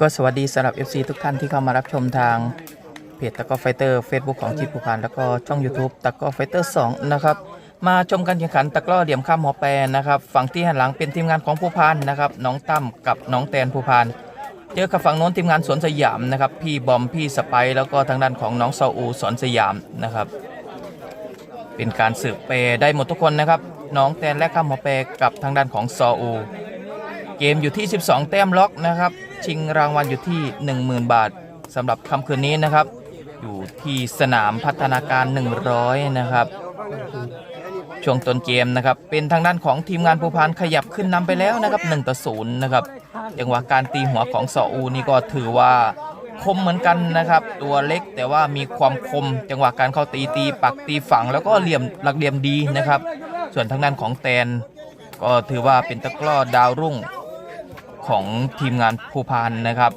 ก็สวัสดีสำหรับ FC ทุกท่านที่เข้ามารับชมทางเพจตะก้อไฟเตอร์ Facebook ของจิตภูพานแล้วก็ช่อง YouTube ตะก้อไฟเตอร์2นะครับมาชมการแข่งขันตะกร้อเหลี่ยมข้ามหัวแปรนะครับฝั่งที่หันหลังเป็นทีมงานของภูพานนะครับน้องตั้มกับน้องแตนภูพานเจอกับฝั่งโน้นทีมงานสวนสยามนะครับพี่บอมพี่สไปร์แล้วก็ทางด้านของน้องซาอูสอนสยามนะครับ เป็นการสืบเปได้หมดทุกคนนะครับน้องแตนและข้ามหัวแปรกับทางด้านของซออู เกมอยู่ที่ 12 แต้มล็อกนะครับ ชิงรางวัลอยู่ที่ 10,000 บาทสำหรับค่ำคืนนี้นะครับ อยู่ที่สนามพัฒนาการ 100 นะครับ ช่วงต้นเกมนะครับ เป็นทางด้านของทีมงานภูพานขยับขึ้นนำไปแล้วนะครับ1ต่อ0นะครับจังหวะการตีหัวของซออูนี่ก็ถือว่าคมเหมือนกันนะครับ ตัวเล็กแต่ว่ามีความคม จังหวะการเข้าตีตีปักตีฝัง แล้วก็เหลี่ยมหลักเหลี่ยมดีนะครับ ส่วนทางด้านของแตน ก็ถือว่าเป็นตะกร้อดาวรุ่ง ของทีมงานภูพานนะครับ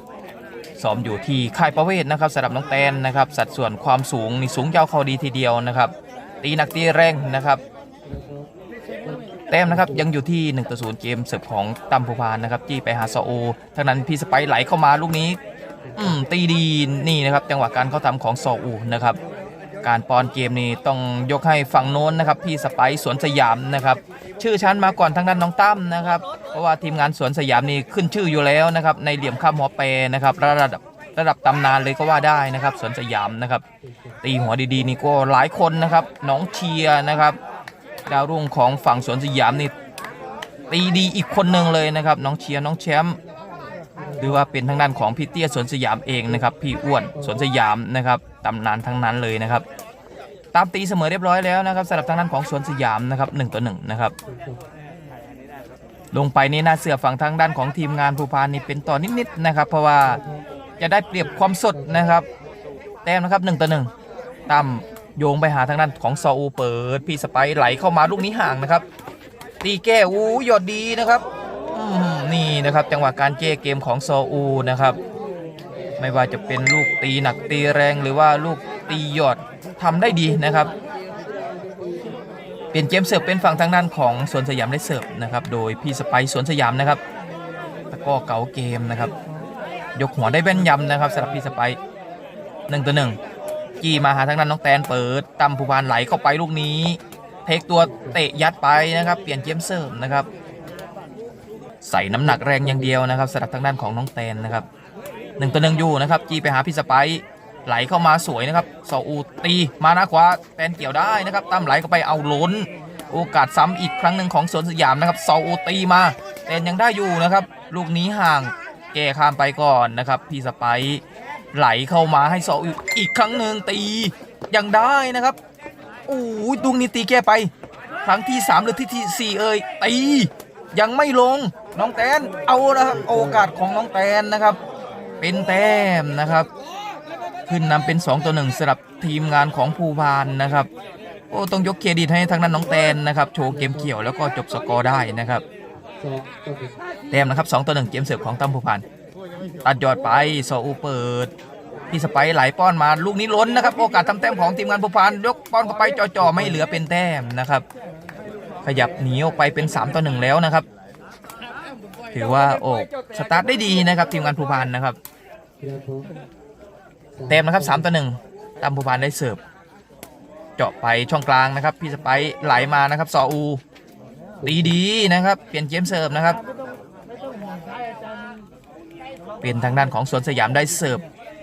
ซ้อมอยู่ที่ค่ายประเวศนะครับสำหรับน้องแตนนะครับ สัดส่วนความสูงนี่สูงยาวเขาดีทีเดียวนะครับ ตีหนักตีแรงนะครับ แต้มนะครับยังอยู่ที่1ต่อ0เกมเสิร์ฟของตั้มภูพานนะครับจี้ไปหาซอโอทางนั้นพี่สไปไหลเข้ามาลูกนี้อืตีดีนี่นะครับจังหวะการเข้าทำของซออูนะครับ การปอนเกมนี้ต้องยกให้ฝั่งโน้นนะครับ พี่สไปสวนสยามนะครับ ชื่อชั้นมาก่อนทางด้านน้องตั้มนะครับ เพราะว่าทีมงานสวนสยามนี่ขึ้นชื่ออยู่แล้วนะครับ ในเหลี่ยมข้ามหัวเปรนะครับระดับระดับตำนานเลยก็ว่าได้นะครับสวนสยามนะครับ ตีหัวดีๆนี่ก็หลายคนนะครับน้องเชียร์นะครับ ดาวรุ่งของฝั่งสวนสยามนี่ตีดีอีกคนหนึ่งเลยนะครับ น้องเชียร์น้องแชมป์ หรือว่าเป็นทางด้านของพี่เตี้ยสวนสยามเองนะครับพี่อ้วนสวนสยามนะครับตำนานทั้งนั้นเลยนะครับ ตามตีเสมอเรียบร้อยแล้วนะครับสำหรับทางด้านของสวนสยามนะครับหนึ่งต่อหนึ่งนะครับลงไปนี่น่าเสือฝั่งทางด้านของทีมงานภูพานนี่เป็นต่อนิดๆนะครับ เพราะว่าจะได้เปรียบความสดนะครับ แต้มนะครับหนึ่งต่อหนึ่งตั้มโยงไปหาทางด้านของซออูเปิดพี่สไปร์ไหลเข้ามาลูกนี้ห่างนะครับ ตีแก้วูยอดดีนะครับ นี่นะครับจังหวะการแก้เกมของซอูนะครับ ไม่ว่าจะเป็นลูกตีหนักตีแรงหรือว่าลูกตีหยอดทำได้ดีนะครับ เปลี่ยนเกมเสิร์ฟเป็นฝั่งทางด้านของสวนสยามได้เสิร์ฟนะครับ โดยพี่สไปสวนสยามนะครับตะก้อเก๋าเกมนะครับ ยกหัวได้แม่นยำนะครับสำหรับพี่สไปหนึ่งต่อหนึ่งกี้มาหาทางด้านน้องแตนเปิดตั้มภูพานไหลเข้าไปลูกนี้ เทคตัวเตะยัดไปนะครับ เปลี่ยนเกมเสิร์ฟนะครับ ใส่น้ำหนักแรงอย่างเดียวนะครับสำหรับทางด้านของน้องแตนนะครับหนึ่งต่อหนึ่งอยู่นะครับจี้ไปหาพี่สไปซ์ไหลเข้ามาสวยนะครับซออูตีมาหน้าขวาแตนเกี่ยวได้นะครับตั้มไหลเข้าไปเอาล้น โอกาสซ้ำอีกครั้งหนึ่งของสวนสยามนะครับซออูตีมาแตนยังได้อยู่นะครับ ลูกนี้ห่างแก้ข้ามไปก่อนนะครับพี่สไปซ์ไหลเข้ามาให้ซออูอีกครั้งหนึ่งตียังได้นะครับโอ้ยลูกนี้ตีแก้ไป ครั้งที่ 3 หรือที่ที่4เอ่ยตียังไม่ลง น้องแตนเอาละครับโอกาสของน้องแตนนะครับ เป็นแต้มนะครับ ขึ้นนำเป็น 2 ต่อ1สำหรับทีมงานของภูพานนะครับโอ้ต้องยกเครดิตให้ทางนั้นน้องแตนนะครับ โชว์เกมเกี่ยวแล้วก็จบสกอร์ได้นะครับแต้มนะครับ2ต่อ1เกมเสิร์ฟของตั้มภูพานตัดยอดไปโซอูเปิดพี่สไปร์ไหลป้อนมาลูกนี้ล้นนะครับ โอกาสทำแต้มของทีมงานภูพานยกป้อนเข้าไปจ่อๆไม่เหลือเป็นแต้มนะครับ ขยับหนีออกไปเป็น 3 ต่อ 1 แล้วนะครับ ถือว่าโอ้สตาร์ทได้ดีนะครับ ทีมงานภูพานนะครับ เต็มนะครับ3ต่อ1ตามภูพานได้เสิร์ฟเจาะไปช่องกลางนะครับ พี่สไปร์ไหลมานะครับซออู ดีดีนะครับ เปลี่ยนเกมเสิร์ฟนะครับ เป็นทางด้านของสวนสยามได้เสิร์ฟ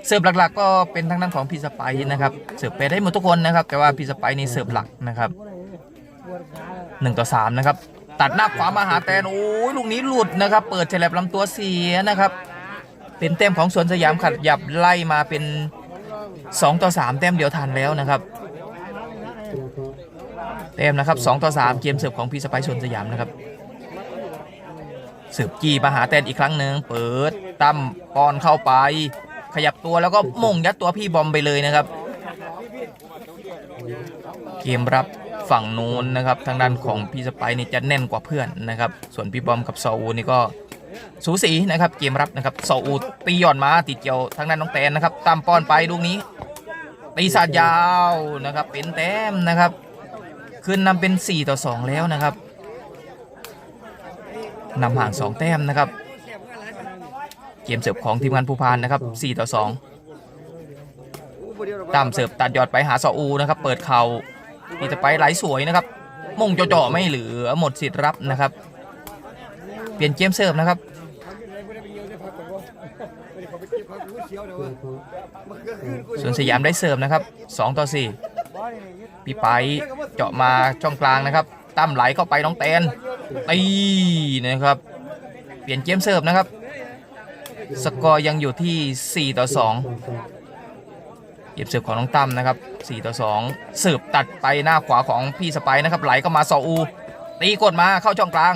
เสิร์ฟหลักๆ ก็เป็นทางด้านของพี่สไปร์นะครับเสิร์ฟไปได้หมดทุกคนนะครับ แต่ว่าพี่สไปร์นี่เสิร์ฟหลักนะครับหนึ่งต่อสามนะครับ ตัดหน้าขวามาหาแตนโอ้ยลูกนี้หลุดนะครับ เปิดฉลบลำตัวเสียนะครับ เป็นแต้มของสวนสยามขัดหยับไล่มาเป็น 2 ต่อ3แต้มเดียวทันแล้วนะครับแต้มนะครับ 2 ต่อ 3 เกมเสิร์ฟของพีสไปซ์สวนสยามนะครับเสิร์ฟจีมาหาแตนอีกครั้งหนึ่งเปิดตั้มปอนเข้าไป ขยับตัวแล้วก็ม่งยัดตัวพี่บอมไปเลยนะครับ เกมรับ ฝั่งนู้นนะครับทางด้านของพี่สไปนี่จะแน่นกว่าเพื่อนนะครับ ส่วนพี่บอมกับซออูนี่ก็สูสีนะครับเกมรับนะครับซออูตีหย่อนมาติดเกี่ยวทางด้านน้องแตนนะครับตามป้อนไปลูกนี้ตีสาดยาวนะครับเป็นแต้มนะครับ ขึ้นนำเป็น 4 ต่อ 2 แล้วนะครับนำห่าง 2 แต้มนะครับ เกมเสิร์ฟของทีมงานภูพานนะครับ 4 ต่อ 2ตามเสิร์ฟตัดยอดไปหาซออูนะครับ เปิดเข่า นี่จะไปไหลสวยนะครับมงจ่อๆไม่เหลือหมดสิทธิ์รับนะครับ เปลี่ยนเกมเสิร์ฟนะครับส่วนสยามได้เสิร์ฟนะครับ 2 ต่อ 4 พี่ไปเจาะมาช่องกลางนะครับ ตั้มไหลเข้าไปน้องแตนตีนะครับ เปลี่ยนเกมเสิร์ฟนะครับ สกอร์ยังอยู่ที่ 4 ต่อ 2 เก็บเสิร์ฟของน้องตั้มนะครับ4ต่อ2เสิร์ฟตัดไปหน้าขวาของพี่สไปร์นะครับไหลเข้ามาซออู ตีกดมาเข้าช่องกลาง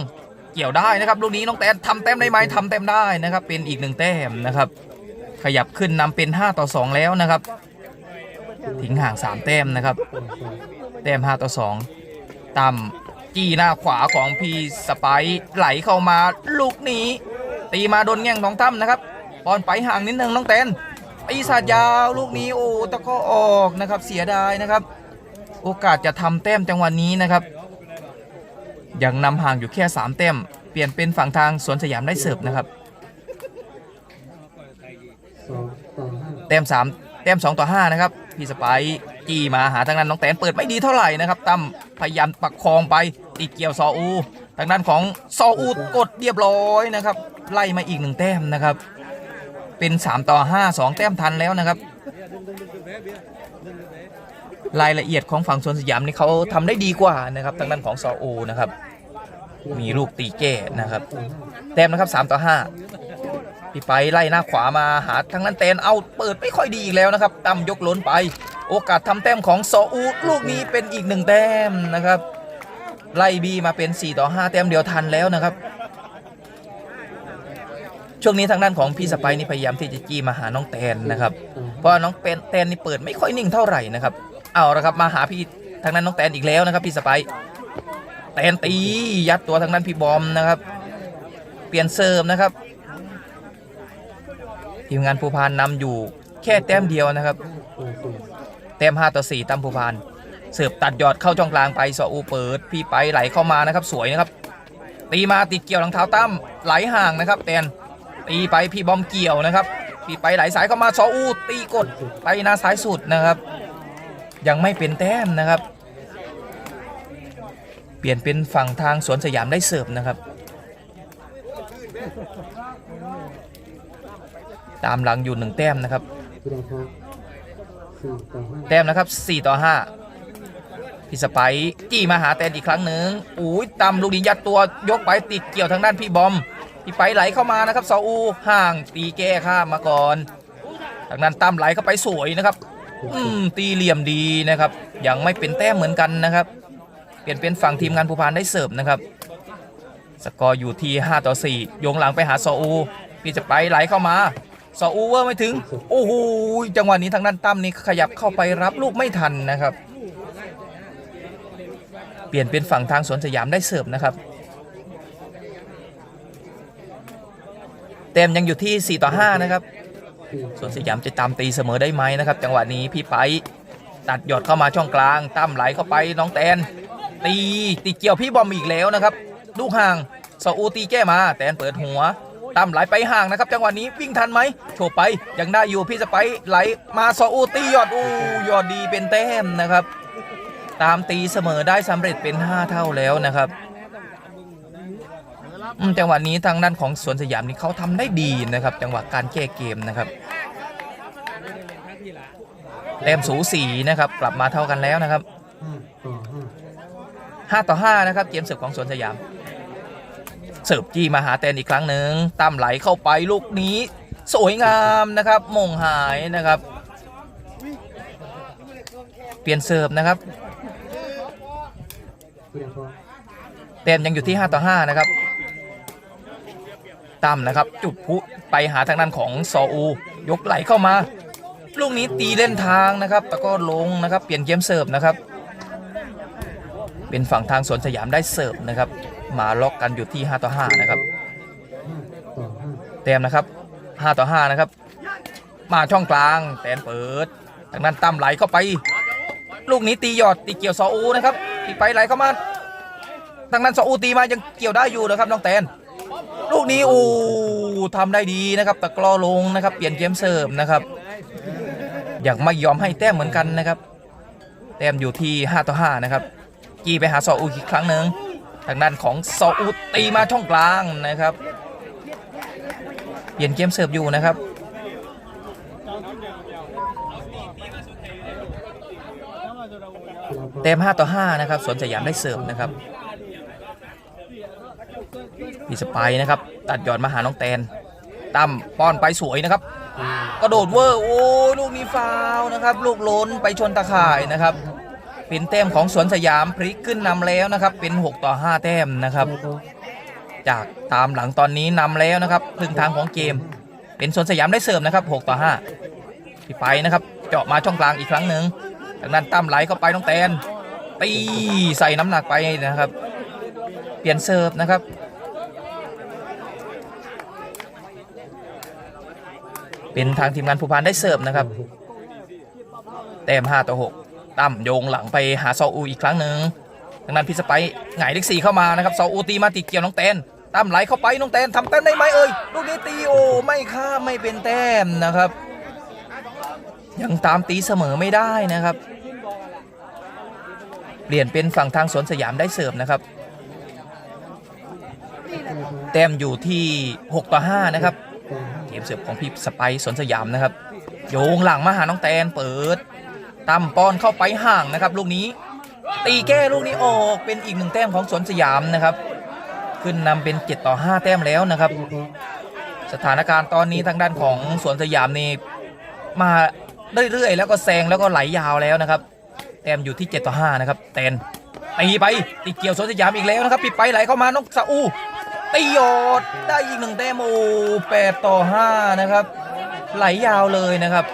เกี่ยวได้นะครับลูกนี้น้องแตนทำเต็มได้ไหมทำเต็มได้นะครับเป็นอีกหนึ่งแต้มนะครับ ขยับขึ้นนำเป็น 5 ต่อ 2 แล้วนะครับทิ้งห่าง 3 แต้มนะครับ แต้ม 5 ต่อ 2ต่ำจี้หน้าขวาของพี่สไปร์ไหลเข้ามาลูกนี้ ตีมาโดนแง่งของตั้มนะครับบอลไปห่างนิดนึงน้องเต้น ตีสาดยาวลูกนี้โอ้ตะก็ออกนะครับ เสียดายนะครับ โอกาสจะทำแต้มจังหวะนี้นะครับ ยังนำห่างอยู่แค่ 3 แต้ม เปลี่ยนเป็นฝั่งทางสวนสยามได้เสิร์ฟนะครับสองต่อห้าแต้ม3แต้ม2ต่อ5นะครับพี่สไปร์จี้มาหาทางนั้นน้องแตนเปิดไม่ดีเท่าไหร่นะครับตั้มพยายามปักคองไปติดเกี่ยวซออู ทางด้านของซออูกดเรียบร้อยนะครับ ไล่มาอีกหนึ่งแต้มนะครับ เป็น 3 ต่อ 5 2 แต้มทันแล้วนะครับ รายละเอียดของฝั่งสวนสยามนี่เขาทำได้ดีกว่านะครับทางด้านของซออูนะครับ มีลูกตีแก้นะครับ แต้มนะครับ 3 ต่อ 5 พี่ไปไล่หน้าขวามาหาทางนั้นเตนเอาเปิดไม่ค่อยดีอีกแล้วนะครับตั้มยกล้นไป โอกาสทำแต้มของซออูลูกนี้เป็นอีกหนึ่งแต้มนะครับ ไล่บีมาเป็น 4 ต่อ 5 แต้มเดียวทันแล้วนะครับ ช่วงนี้ทางด้านของพี่สไปนี่พยายามที่จะจี้มาหาน้องแตนนะครับเพราะว่าน้องเป็นแตนนี่เปิดไม่ค่อยนิ่งเท่าไหร่นะครับเอาละครับมาหาพี่ทางนั้นน้องแตนอีกแล้วนะครับ พี่สไปร์แตนตียัดตัวทางนั้นพี่บอมนะครับ เปลี่ยนเซิร์ฟนะครับทีมงานภูพานนำอยู่แค่แต้มเดียวนะครับ แต้ม5ต่อ4ตั้มภูพานเสิร์ฟตัดยอดเข้าช่องกลางไปสออูเปิด พี่ไปไหลเข้ามานะครับ สวยนะครับตีมาติดเกี่ยวหลังเท้าตั้มไหลห่างนะครับแตน ตีไปพี่บอมเกี่ยวนะครับพี่ไปไหลสายเข้ามาสออูตีกดไปหน้าซ้ายสุดนะครับ ยังไม่เป็นแต้มนะครับ เปลี่ยนเป็นฝั่งทางสวนสยามได้เสิร์ฟนะครับ ตามหลังอยู่หนึ่งแต้มนะครับแต้มนะครับ 4 ต่อ 5 พี่สไปร์จี้มาหาแตนอีกครั้งหนึ่งอุ้ยตำลูกนี้ยัดตัวยกไปติดเกี่ยวทางด้านพี่บอม พี่ไปไหลเข้ามานะครับซออูห่างตีแก้ข้ามมาก่อนทางนั้นตั้มไหลเข้าไปสวยนะครับ อืมตีเหลี่ยมดีนะครับ ยังไม่เป็นแต้มเหมือนกันนะครับ เปลี่ยนเป็นฝั่งทีมงานภูพานได้เสิร์ฟนะครับ สกอร์อยู่ที่ 5 ต่อ4โยงหลังไปหาซออูพี่จะไปไหลเข้ามาซออูเวอร์ไม่ถึง โอ้โหจังหวะนี้ทางด้านตั้มนี่ขยับเข้าไปรับลูกไม่ทันนะครับ เปลี่ยนเป็นฝั่งทางสวนสยามได้เสิร์ฟนะครับ เต็มยังอยู่ที่ 4 ต่อ 5 นะครับ ส่วนสยามจะตามตีเสมอได้ไหมนะครับ จังหวะนี้พี่ไปตัดหยอดเข้ามาช่องกลางตั้มไหลเข้าไปน้องแตน ตีตีเกี่ยวพี่บอมอีกแล้วนะครับลูกห่างซอูตีแก้มา แตนเปิดหัวตั้มไหลไปห่างนะครับ จังหวะนี้วิ่งทันไหมโฉบไปยังได้อยู่พี่สไปไหลมาซอูตียอดอู้ยอดดีเป็นแต้มนะครับ ตามตีเสมอได้สำเร็จเป็น 5 เท่าแล้วนะครับ อืมจังหวะนี้ทางด้านของสวนสยามนี่เขาทำได้ดีนะครับ จังหวะการแก้เกมนะครับแต้มสูสีนะครับ กลับมาเท่ากันแล้วนะครับห้าต่อห้านะครับเกมเสิร์ฟของสวนสยาม เสิร์ฟจี้มาหาแตนอีกครั้งหนึ่งตั้มไหลเข้าไปลูกนี้ สวยงามนะครับมงหายนะครับ เปลี่ยนเสิร์ฟนะครับพิราพาเต็มยังอยู่ที่ 5 ต่อ 5 นะครับ ตั้มนะครับ จุดพุไปหาทางด้านของซออู ยกไหลเข้ามา ลูกนี้ตีเล่นทางนะครับแล้วก็ลงนะครับเปลี่ยนเกมเสิร์ฟนะครับ เป็นฝั่งทางสวนสยามได้เสิร์ฟนะครับ มาล็อกกันอยู่ที่ 5 ต่อ 5 นะครับห้าต่อห้าเต็มนะครับ 5 ต่อ 5 นะครับ มาช่องกลางแตนเปิด ทางนั้นตั้มไหลเข้าไป ลูกนี้ตีหยอดตีเกี่ยวซออูนะครับตีไปไหลเข้ามาทางนั้นซออูตีมายังเกี่ยวได้อยู่นะครับน้องแตน ลูกนี้โอ้ทำได้ดีนะครับตะกร้อลงนะครับ เปลี่ยนเกมเสิร์ฟนะครับอยังไม่ยอมให้แต้มเหมือนกันนะครับ แต้มอยู่ที่ 5 ต่อ 5 นะครับ กีไปหาซออูอีกครั้งหนึ่งทางด้านของซออูตีมาช่องกลางนะครับ เปลี่ยนเกมเสิร์ฟอยู่นะครับเต็ม5ต่อ5นะครับสวนสยามได้เสิร์ฟนะครับ พีสไปร์นะครับ ตัดหยอดมาหาน้องแตนตั้มป้อนไปสวยนะครับกระโดดเวอร์โอ้ลูกนี้ฟาวนะครับ ลูกล้นไปชนตะข่ายนะครับเป็นแต้มของสวนสยามพลิกขึ้นนำแล้วนะครับ เป็น 6 ต่อ 5 แต้มนะครับ จากตามหลังตอนนี้นำแล้วนะครับครึ่งทางของเกม เป็นสวนสยามได้เสิร์ฟนะครับ 6 ต่อ5พี่ไปนะครับ เจาะมาช่องกลางอีกครั้งหนึ่งจากนั้นตั้มไหลเข้าไปน้องแตนตีใส่น้ำหนักไปนะครับ เปลี่ยนเสิร์ฟนะครับ เป็นทางทีมงานผู้พานได้เสิร์ฟนะครับแต้ม5ต่อ6ตั้มโยงหลังไปหาซออูอีกครั้งหนึ่งทางนั้นพิสไปหงายเลขสี่เข้ามานะครับซออูตีมาติดเกี่ยวน้องแตนตั้มไหลเข้าไปน้องแตนทำแต้มได้ไหมเอ่ยลูกนี้ตีโอไม่ข้าไม่เป็นแต้มนะครับ ยังตามตีเสมอไม่ได้นะครับ เปลี่ยนเป็นฝั่งทางสวนสยามได้เสิร์ฟนะครับแต้มอยู่ที่ 6 ต่อ 5 นะครับ เกมเสิร์ฟของพี่สไปซ์สนสยามนะครับ โยงหลังมาหาน้องแตนเปิดตั้มป้อนเข้าไปห่างนะครับ ลูกนี้ ตีแก้ลูกนี้ออกเป็นอีกหนึ่งแต้มของสวนสยามนะครับ ขึ้นนำเป็น7ต่อ5แต้มแล้วนะครับ สถานการณ์ตอนนี้ทางด้านของสวนสยามนี่มาเรื่อยๆแล้วก็แซงแล้วก็ไหลยาวแล้วนะครับ แต้มอยู่ที่7ต่อ5นะครับแตนตีไปตีเกี่ยวสวนสยามอีกแล้วนะครับปิดไปไหลเข้ามาน้องซาอู ตีโยดได้อีกหนึ่งแต้มโอ้แปดต่อ5นะครับ ไหลยาวเลยนะครับ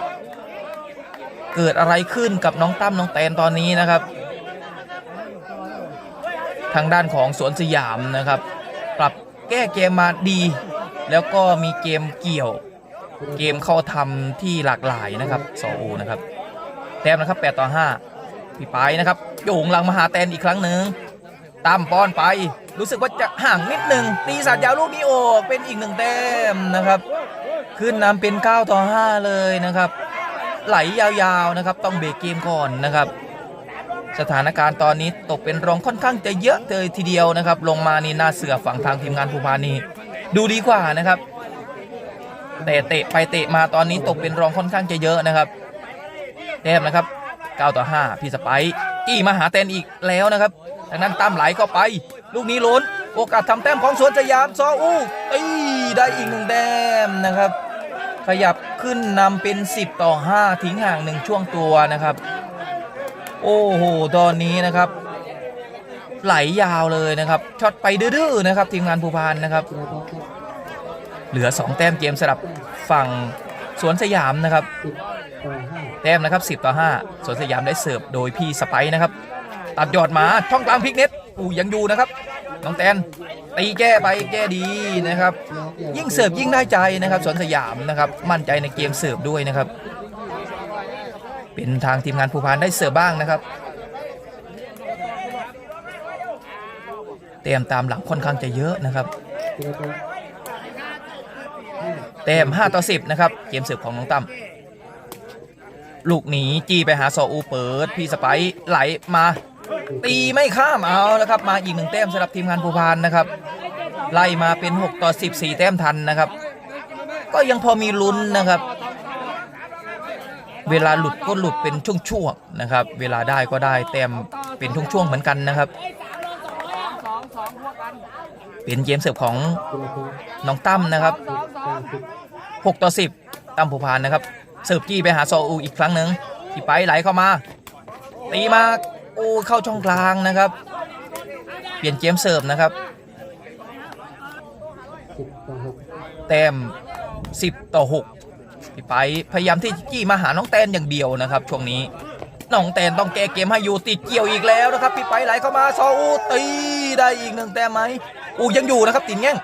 เกิดอะไรขึ้นกับน้องตั้มน้องแตนตอนนี้นะครับ ทางด้านของสวนสยามนะครับ ปรับแก้เกมมาดี แล้วก็มีเกมเกี่ยว เกมเข้าทำที่หลากหลายนะครับซอโอนะครับแต้มนะครับ 8 ต่อ 5 พี่ไปนะครับโยงหลังมาหาแตนอีกครั้งหนึ่งตามป้อนไป รู้สึกว่าจะห่างนิดหนึ่งตีสัตว์ยาวลูกนี้โอกเป็นอีกหนึ่งแต้มนะครับ ขึ้นนำเป็น 9 ต่อ 5 เลยนะครับ ไหลยาวๆนะครับ ต้องเบรกเกมก่อนนะครับ สถานการณ์ตอนนี้ตกเป็นรองค่อนข้างจะเยอะเลยทีเดียวนะครับ ลงมานี่หน้าเสือฝั่งทางทีมงานภูพานีดูดีกว่านะครับแต่เตะไปเตะมาตอนนี้ตกเป็นรองค่อนข้างจะเยอะนะครับแต้มนะครับ 9 ต่อ 5 พี่สไปซ์จี้มาหาแตนอีกแล้วนะครับดังนั้นตามไหลเข้าไป ลูกนี้ล้นโอกาสทำแต้มของสวนสยามซออู้ตีได้อีกหนึ่งแต้มนะครับ ขยับขึ้นนำเป็น 10 ต่อ 5 ทิ้งห่างหนึ่งช่วงตัวนะครับ โอ้โหตอนนี้นะครับ ไหลยาวเลยนะครับช็อตไปดื้อๆนะครับทีมงานภูพานนะครับ เหลือ 2 แต้มเกมสำหรับฝั่งสวนสยามนะครับ แต้มนะครับ 10 ต่อ 5 สวนสยามได้เสิร์ฟโดยพี่สไปซ์นะครับ ตัดยอดมาช่องกลางพลิกเน็ต อู้ยังอยู่นะครับน้องแตนตีแก้ไปแก้ดีนะครับ ยิ่งเสิร์ฟยิ่งได้ใจนะครับสวนสยามนะครับมั่นใจในเกมเสิร์ฟด้วยนะครับ เป็นทางทีมงานภูพานได้เสิร์ฟบ้างนะครับเต็มตามหลังค่อนข้างจะเยอะนะครับเต็ม5ต่อ10นะครับเกมเสิร์ฟของน้องตั้มลูกหนีจีไปหาซออูเปิด พี่สไปไหลมา ตีไม่ข้ามเอาแล้วครับ มาอีกหนึ่งแต้มสำหรับทีมงานภูพานนะครับ ไล่มาเป็น 6 ต่อ 14 แต้มทันนะครับ ก็ยังพอมีลุ้นนะครับ เวลาหลุดก็หลุดเป็นช่วงๆนะครับ เวลาได้ก็ได้แต้มเป็นช่วงๆเหมือนกันนะครับ เป็นเกมเสิร์ฟของน้องตั้มนะครับ 6 ต่อ 10ตั้มผูพานนะครับเสิร์ฟจี้ไปหาซออูอีกครั้งหนึ่งที่ไปไหลเข้ามาตีมา โอ้เข้าช่องกลางนะครับ เปลี่ยนเกมเสิร์ฟนะครับแต้ม10 ต่อ6พี่ไปพยายามที่จี้มาหาน้องแตนอย่างเดียวนะครับ ช่วงนี้น้องแตนต้องแก้เกมให้อยู่ติดเกี่ยวอีกแล้วนะครับ พี่ไปไหลเข้ามาซออูตีได้อีกหนึ่งแต้มไหมอูยังอยู่นะครับติดแง่ง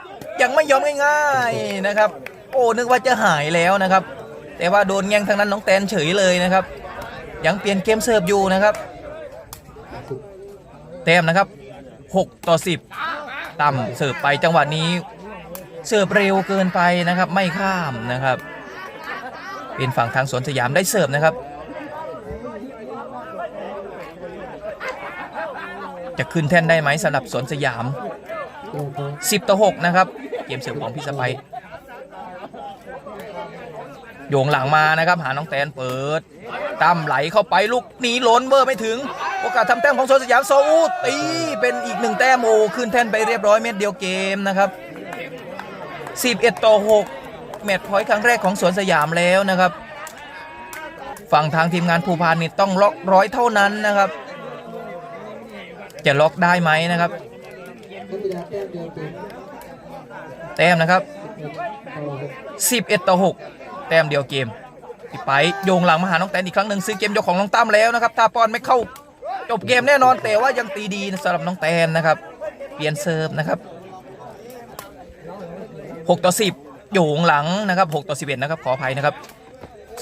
ยังไม่ยอมง่ายๆนะครับ โอ้นึกว่าจะหายแล้วนะครับ แต่ว่าโดนแง่งทางนั้นน้องแตนเฉยเลยนะครับ ยังเปลี่ยนเกมเสิร์ฟอยู่นะครับ แต้มนะครับ 6 ต่อ 10 ต่ำเสิร์ฟไปจังหวะนี้ เสิร์ฟเร็วเกินไปนะครับ ไม่ข้ามนะครับ เป็นฝั่งทางสวนสยามได้เสิร์ฟนะครับจะขึ้นแท่นได้ไหมสำหรับสวนสยามเจ้าครับ10 ต่อ 6 นะครับ เกมเสิร์ฟของพี่สไปโยงหลังมานะครับ หาน้องแตนเปิดตั้มไหลเข้าไปลูกหนีล้นเบอร์ไม่ถึง โอกาสทำแต้มของโซนสยามโซอูตีเป็นอีกหนึ่งแต้มโอขึ้นแท่นไปเรียบร้อยเม็ดเดียวเกมนะครับ11ต่อ6แมตช์พอยต์ครั้งแรกของสวนสยามแล้วนะครับ ฝั่งทางทีมงานภูพานนี่ต้องล็อกร้อยเท่านั้นนะครับ จะล็อกได้ไหมนะครับ แต้มนะครับ 11ต่อ6แต้มเดียวเกมพี่ไปโยงหลังมาหาน้องแตนอีกครั้งหนึ่งซื้อเกมยกของน้องตั้มแล้วนะครับถ้าปอนไม่เข้า จบเกมแน่นอนแต่ว่ายังตีดีสำหรับน้องแตนนะครับ เปลี่ยนเซิร์ฟนะครับ6ต่อ10โยงหลังนะครับ6ต่อ11นะครับขออภัยนะครับ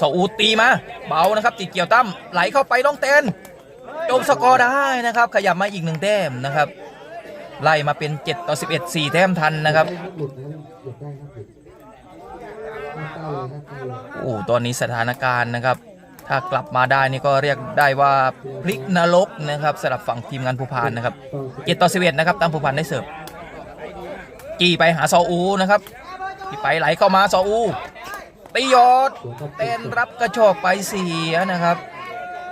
สอูตีมาเบานะครับติดเกี่ยวตั้มไหลเข้าไปน้องแตนจบสกอร์ได้นะครับ ขยับมาอีกหนึ่งแต้มนะครับ ไล่มาเป็น 7 ต่อ 11 4 แต้มทันนะครับโอ้ตอนนี้สถานการณ์นะครับ ถ้ากลับมาได้นี่ก็เรียกได้ว่าพลิกนรกนะครับสำหรับฝั่งทีมงานภูพานนะครับเจ็ดต่อสิบเอ็ดนะครับตามภูพานได้เสิร์ฟจีไปหาซออูนะครับที่ไปไหลเข้ามาซออูตียอดเต้นรับกระโชกไปเสียนะครับ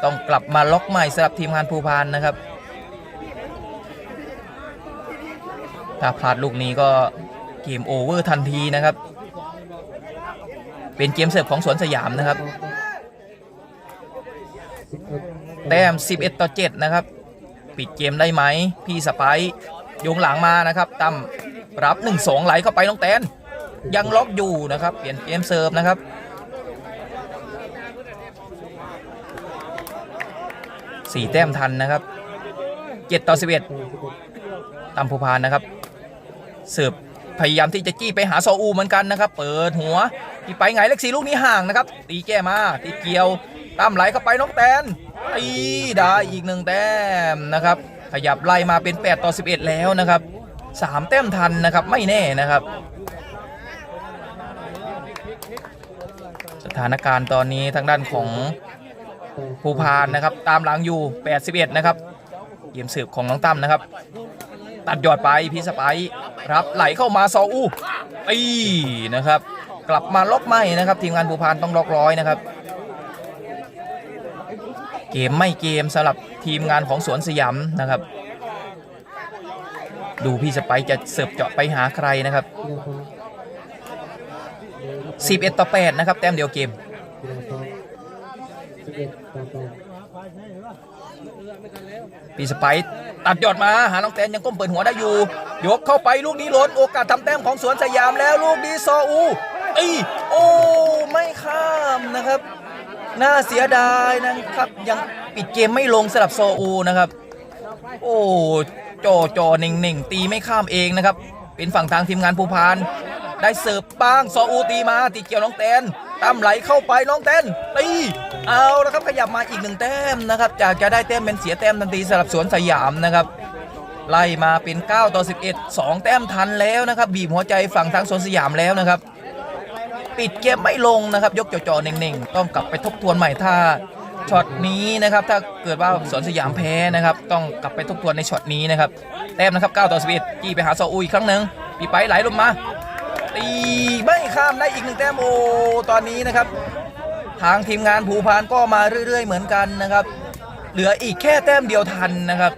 ต้องกลับมาล็อกใหม่สำหรับทีมงานภูพานนะครับ ถ้าพลาดลูกนี้ก็เกมโอเวอร์ทันทีนะครับ เป็นเกมเสิร์ฟของสวนสยามนะครับ แต้ม 11 ต่อ 7 นะครับ ปิดเกมได้ไหม พี่สไปยงหลังมานะครับตั้มรับ 1-2 ไหลเข้าไปน้องแตน ยังล็อกอยู่นะครับ เปลี่ยนเกมเซิร์ฟนะครับ4แต้มทันนะครับ7ต่อ11ต่อสิบเอ็ดตั้มภูพานนะครับเสิร์ฟพยายามที่จะจี้ไปหาซออูเหมือนกันนะครับ เปิดหัวที่ไปไงเล็กสีลูกนี้ห่างนะครับ ตีแก้มาตีเกียว ตั้มไหลเข้าไปน้องแตนตีได้อีกหนึ่งแต้มนะครับ ขยับไล่มาเป็น 8 ต่อ 11 แล้วนะครับ3แต้มทันนะครับไม่แน่นะครับ สถานการณ์ตอนนี้ทางด้านของภูพานนะครับ ตามหลังอยู่ 81 นะครับเกมสืบของน้องตั้มนะครับ ตัดยอดไปพี่สไปซ์รับไหลเข้ามาซออูตีนะครับ กลับมาล็อกไม่นะครับ ทีมงานภูพานต้องล็อกร้อยนะครับ เกมไม่เกมสำหรับทีมงานของสวนสยามนะครับ ดูพี่สไปจะเสิร์ฟเจาะไปหาใครนะครับ 11 ต่อ 8 นะครับ แต้มเดียวเกมกีฬาฟ้าสิบเอ็ดต่สไปตัดยอดมาหาน้องแตนยังก้มเปิดหัวได้อยู่ ยกเข้าไปลูกนี้ล้นโอกาสทำแต้มของสวนสยามแล้วลูกนี้ซออูตีโอ้ไม่ข้ามนะครับ น่าเสียดายนะครับ ยังปิดเกมไม่ลงสำหรับโซอูนะครับ โอ้จอจอเน่งเน่งๆตีไม่ข้ามเองนะครับ เป็นฝั่งทางทีมงานภูพาน ได้เสิร์ฟบ้างซออูตีมาตีเกี่ยวน้องแตนตั้มไหลเข้าไปน้องแตนตีเอาแล้วครับขยับมาอีกหนึ่งแต้มนะครับจากจะได้แต้มเป็นเสียแต้มทันทีสำหรับสวนสยามนะครับไล่มาเป็น 9 ต่อ 11 2 แต้มทันแล้วนะครับ บีบหัวใจฝั่งทางสวนสยามแล้วนะครับ ปิดเกมไม่ลงนะครับ ยกจ่อๆเน่งๆ ต้องกลับไปทบทวนใหม่ถ้าช็อตนี้นะครับถ้าเกิดว่าสวนสยามแพ้นะครับ ต้องกลับไปทบทวนในช็อตนี้นะครับแต้มนะครับ9ต่อ11จี้ไปหาซออูอีกครั้งหนึ่งปีไปไหลลงมาตีไม่ข้ามได้อีกหนึ่งแต้มโอตอนนี้นะครับ ทางทีมงานภูพานก็มาเรื่อย ๆ เหมือนกันนะครับ เหลืออีกแค่แต้มเดียวทันนะครับ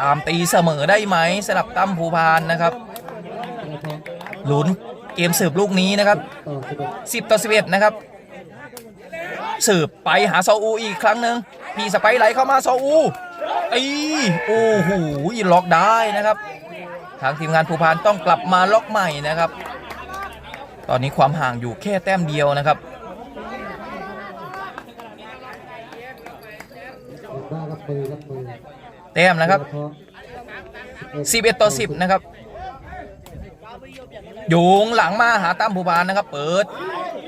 ตามตีเสมอได้ไหมสำหรับตั้มภูพานนะครับลุ้น เกมสืบลูกนี้นะครับต่อสิบเอ็ด10 ต่อ 11 นะครับ สืบไปหาซออูอีกครั้งหนึ่งพี่สไปร์ไหลเข้ามาซออูตีโอ้โหล็อกได้นะครับ ทางทีมงานภูพานต้องกลับมาล็อกใหม่นะครับ ตอนนี้ความห่างอยู่แค่แต้มเดียวนะครับบ้ากับปืนกับปืนแต้มนะครับกีฬาฟ้า11 ต่อ 10 นะครับโยงหลังมาหาตั้มภูพานนะครับ เปิด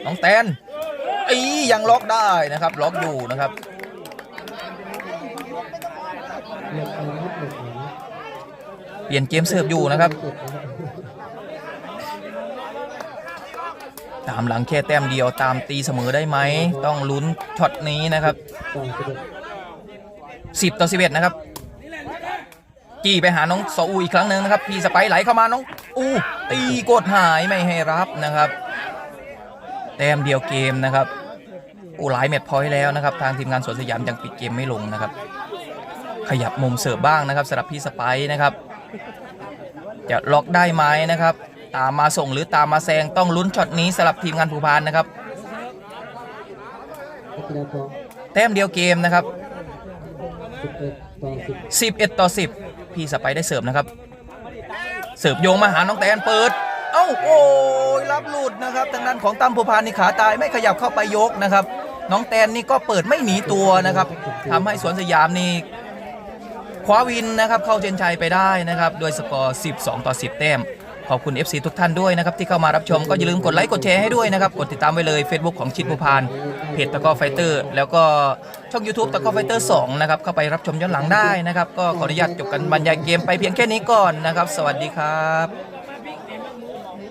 น้องแตนอียังล็อกได้นะครับ ล็อกอยู่นะครับเปลี่ยนเกมเสิร์ฟอยู่นะครับ ตามหลังแค่แต้มเดียวตามตีเสมอได้ไหม ต้องลุ้นช็อตนี้นะครับต่อสิบเอ็ด10 ต่อ 11 นะครับ จี้ไปหาน้องโซอูอีกครั้งหนึ่งนะครับพี่สไปไหลเข้ามาน้องอูตีกดหายไม่ให้รับนะครับแต้มเดียวเกมนะครับอูหลายเม็ดพอยแล้วนะครับ ทางทีมงานสวนสยามยังปิดเกมไม่ลงนะครับ ขยับมุมเสิร์ฟบ้างนะครับสำหรับพี่สไปนะครับ จะล็อกได้ไหมนะครับ ตามมาส่งหรือตามมาแซงต้องลุ้นช็อตนี้สำหรับทีมงานภูพานนะครับนักกีฬาต่อแต้มเดียวเกมนะครับสิบเอ็ดต่อสิบ11 ต่อ 10 พี่สไปได้เสิร์ฟนะครับเสิร์ฟโยงมาหาน้องแตนเปิด เอ้าโอ้ยรับหลุดนะครับทางด้านของตั้มภูพานนี่ขาตายไม่ขยับเข้าไปยกนะครับ น้องแตนนี่ก็เปิดไม่หนีตัวนะครับทำให้สวนสยามนี่คว้าวินนะครับเข้าเจนชัยไปได้นะครับโดยสกอร์ 12 ต่อ 10 แต้ม ขอบคุณ FC ทุกท่านด้วยนะครับที่เข้ามารับชมก็อย่าลืมกดไลค์กดแชร์ให้ด้วยนะครับกดติดตามไว้เลย Facebook ของชิดภูพานเพจตะกอไฟเตอร์ แล้วก็ช่อง YouTube ตะกอไฟเตอร์2นะครับเข้าไปรับชมย้อนหลังได้นะครับก็ขออนุญาตจบกันบรรยายเกมไปเพียงแค่นี้ก่อนนะครับ สวัสดีครับ